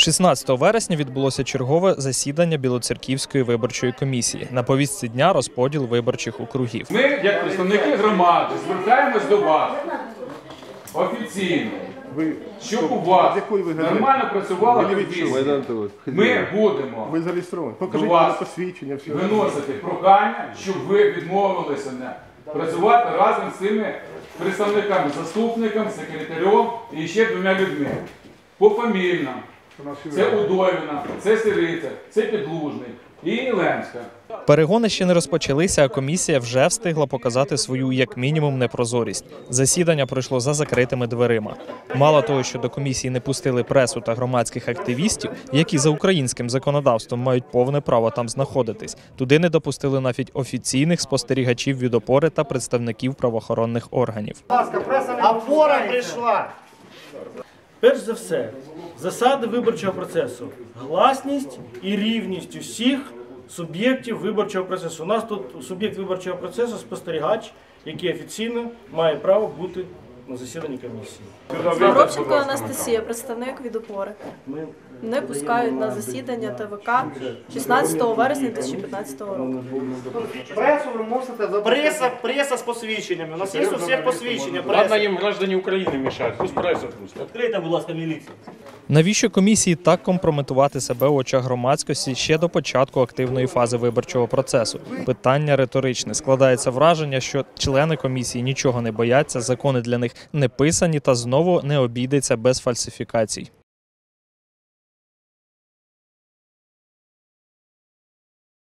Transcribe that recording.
16 вересня відбулося чергове засідання Білоцерківської виборчої комісії. На повістці дня розподіл виборчих округів. Ми, як представники громади, звертаємось до вас офіційно, щоб у вас нормально працювала комісія. Ми будемо Ви зареєстровані. Покажіть До вас. посвідчення. Виносити прохання, щоб ви відмовилися не працювати разом з цими представниками, заступником, секретарем і ще двома людьми. Пофамільно. Це Удовіна, це Сириця, це Підлужний і Єленська. Перегони ще не розпочалися, а комісія вже встигла показати свою як мінімум непрозорість. Засідання пройшло за закритими дверима. Мало того, що до комісії не пустили пресу та громадських активістів, які за українським законодавством мають повне право там знаходитись. Туди не допустили навіть офіційних спостерігачів від опори та представників правоохоронних органів. Опора прийшла. Перш за все, засади виборчого процесу, гласність і рівність усіх суб'єктів виборчого процесу. У нас тут суб'єкт виборчого процесу спостерігач, який офіційно має право бути на засіданні комісії. Горобченко Анастасія, представник від опори. Ми Не пускають на засідання ТВК 16 вересня 2015 року. Пресу ви мусите забрати. Преса, преса з посвідченнями. У нас є у всіх посвідчення. Ладно, Преса. им граждане Украины мешают, пусть пресса пустят. Відкрита, будь ласка, міліція. Навіщо комісії так компрометувати себе в очах громадськості ще до початку активної фази виборчого процесу? Питання риторичне. Складається враження, що члени комісії нічого не бояться, закони для них не писані та знову не обійдеться без фальсифікацій.